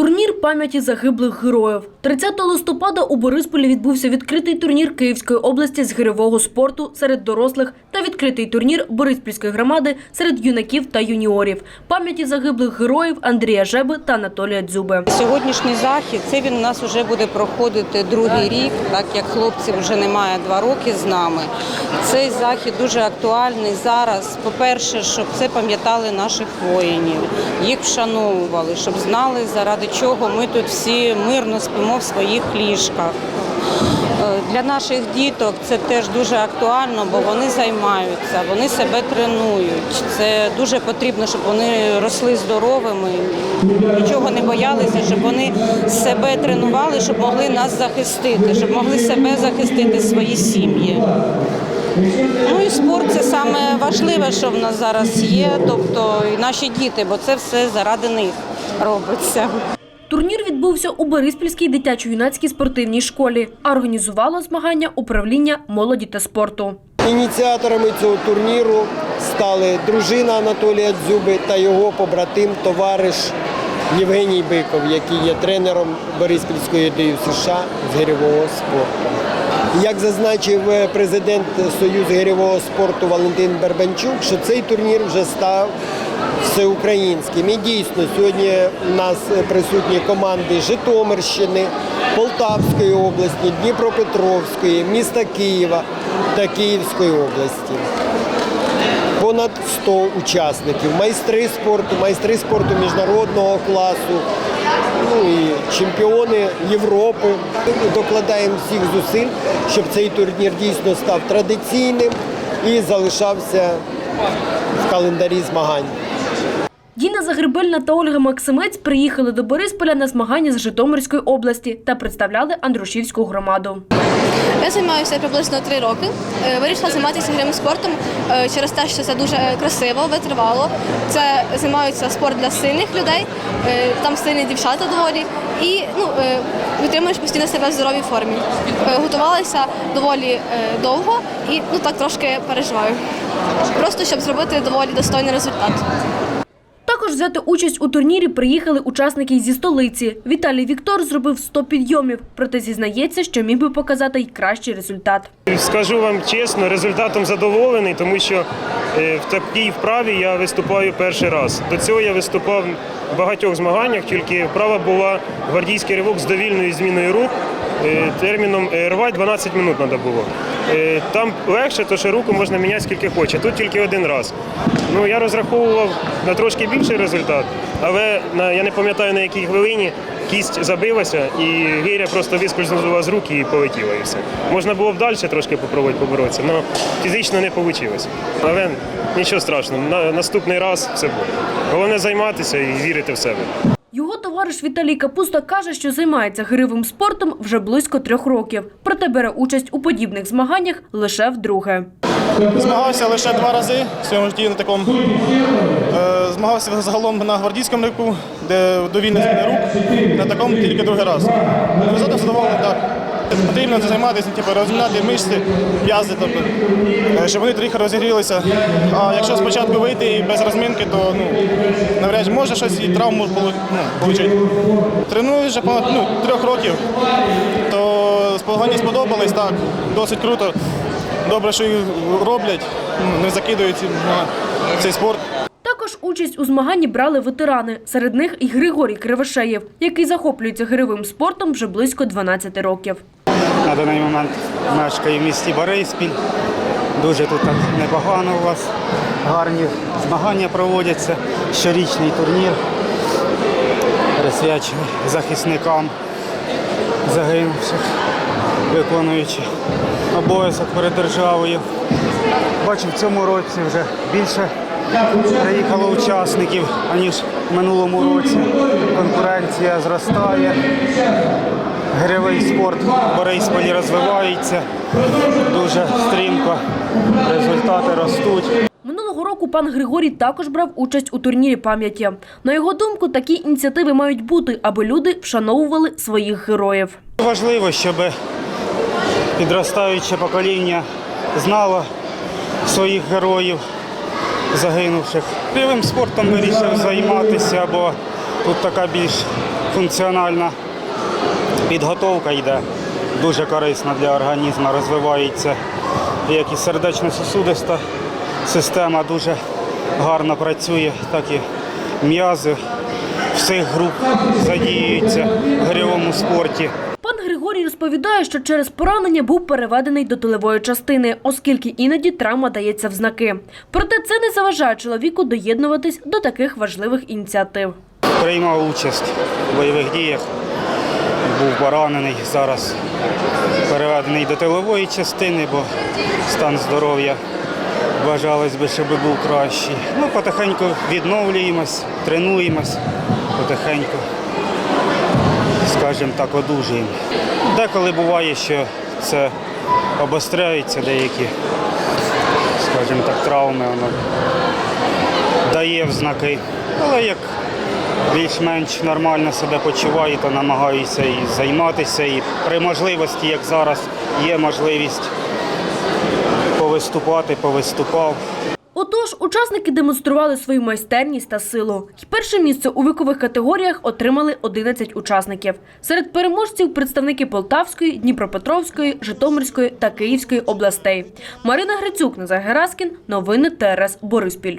Турнір пам'яті загиблих героїв. 30 листопада у Борисполі відбувся відкритий турнір Київської області з гирьового спорту серед дорослих та відкритий турнір Бориспільської громади серед юнаків та юніорів. Пам'яті загиблих героїв Андрія Жеби та Анатолія Дзюби. Сьогоднішній захід це він у нас вже буде проходити другий рік, так як хлопців вже немає два роки з нами. Цей захід дуже актуальний зараз. По-перше, щоб це пам'ятали наших воїнів, їх вшановували, щоб знали, заради чого ми тут всі мирно спимо в своїх ліжках. Е, Для наших діток це теж дуже актуально, бо вони займаються, вони себе тренують. Це дуже потрібно, щоб вони росли здоровими, нічого не боялися, щоб вони себе тренували, щоб могли нас захистити, щоб могли себе захистити, свої сім'ї. Ну і спорт це саме важливе, що в нас зараз є, тобто і наші діти, бо це все заради них робиться. Турнір відбувся у Бориспільській дитячо-юнацькій спортивній школі, організувало змагання управління молоді та спорту. Ініціаторами цього турніру стали дружина Анатолія Дзюби та його побратим, товариш Євгеній Биков, який є тренером Бориспільської ДЮ США з гирьового спорту. Як зазначив е, президент Союзу гирьового спорту Валентин Бербанчук, що цей турнір вже став всеукраїнським. І дійсно сьогодні у нас присутні команди Житомирщини, Полтавської області, Дніпропетровської, міста Києва та Київської області. Понад 100 учасників, майстри спорту, майстри спорту міжнародного класу, ну і чемпіони Європи. Ми докладаємо всіх зусиль, щоб цей турнір дійсно став традиційним і залишався в календарі змагань. Діна Загребельна та Ольга Максимець приїхали до Борисполя на змагання з Житомирської області та представляли Андрушівську громаду. Я займаюся приблизно три роки. Е, Вирішила займатися грим спортом е, через те, що це дуже красиво, витривало. Це займаються спорт для сильних людей, е, там сильні дівчата доволі. І ну, е, витримуєш постійно себе в здоровій формі. Е, Готувалася доволі е, довго і ну, так трошки переживаю. Просто щоб зробити доволі достойний результат. Також взяти участь у турнірі приїхали учасники зі столиці. Віталій Віктор зробив 100 підйомів, проте зізнається, що міг би показати й кращий результат. Скажу вам чесно, результатом задоволений, тому що е, в такій вправі я виступаю перший раз. До цього я виступав в багатьох змаганнях, тільки вправа була гвардійський ривок з довільною зміною рук. Е, Терміном е, рвать 12 минут треба було. Е, Там легше, то що руку можна міняти скільки хоче. Тут тільки один раз. Ну я розраховував на трошки більший результат, але на я не пам'ятаю на якій хвилині кість забилася і гиря просто вискользнула з рук і полетіла. І все. Можна було б далі трошки попробувати поборотися, але фізично не вийшло. Але нічого страшного. На наступний раз все буде. Головне займатися і вірити в себе. Товариш Віталій Капуста каже, що займається гривим спортом вже близько трьох років, проте бере участь у подібних змаганнях лише вдруге. Змагався лише два рази в своєму житті на такому. Е, Змагався загалом на гвардійському рику, де довільна зміни рук, на такому тільки другий раз. Результат задоволений так. Потрібно займатися, типу, розмінати мишці, м'язи, тобто, е, щоб вони трохи розігрілися. А якщо спочатку вийти і без розмінки, то ну, навряд чи може щось і травму полу- ну, отримати. Треную вже понад ну, трьох років, то спогані сподобались, так, досить круто. Добре, що їх роблять, ну, не закидують на цей спорт. Також участь у змаганні брали ветерани. Серед них і Григорій Кривошеєв, який захоплюється гиривим спортом вже близько 12 років. На даний момент мешкаю в місті Бориспіль. Дуже тут так непогано у вас. Гарні змагання проводяться. Щорічний турнір присвячений захисникам загинувших, виконуючи обов'язок перед державою. Бачу, в цьому році вже більше приїхало учасників, аніж в минулому році. Конкуренція зростає. Гривий спорт в Борисполі розвивається дуже стрімко, результати ростуть. Минулого року пан Григорій також брав участь у турнірі пам'яті. На його думку, такі ініціативи мають бути, аби люди вшановували своїх героїв. Важливо, щоб підростаюче покоління знало своїх героїв загинувших. Білим спортом вирішив займатися, бо тут така більш функціональна підготовка йде. Дуже корисна для організму, розвивається як і сердечно-сосудиста система дуже гарно працює, так і м'язи всіх груп задіюються в гирьовому спорті. Розповідає, що через поранення був переведений до тилової частини, оскільки іноді травма дається в знаки. Проте це не заважає чоловіку доєднуватись до таких важливих ініціатив. Приймав участь в бойових діях, був поранений, зараз переведений до тилової частини, бо стан здоров'я бажалось би, щоб був кращий. Ну, потихеньку відновлюємось, тренуємось, потихеньку, скажімо так, одужуємо. Деколи буває, що це обостряються деякі, скажімо так, травми, воно дає в знаки. Але як більш-менш нормально себе почуваю, то намагаюся і займатися. І при можливості, як зараз є можливість повиступати, повиступав. Отож, учасники демонстрували свою майстерність та силу. Перше місце у вікових категоріях отримали 11 учасників. Серед переможців представники Полтавської, Дніпропетровської, Житомирської та Київської областей. Марина Грицюк, Назар Гераскін. Новини ТРС Бориспіль.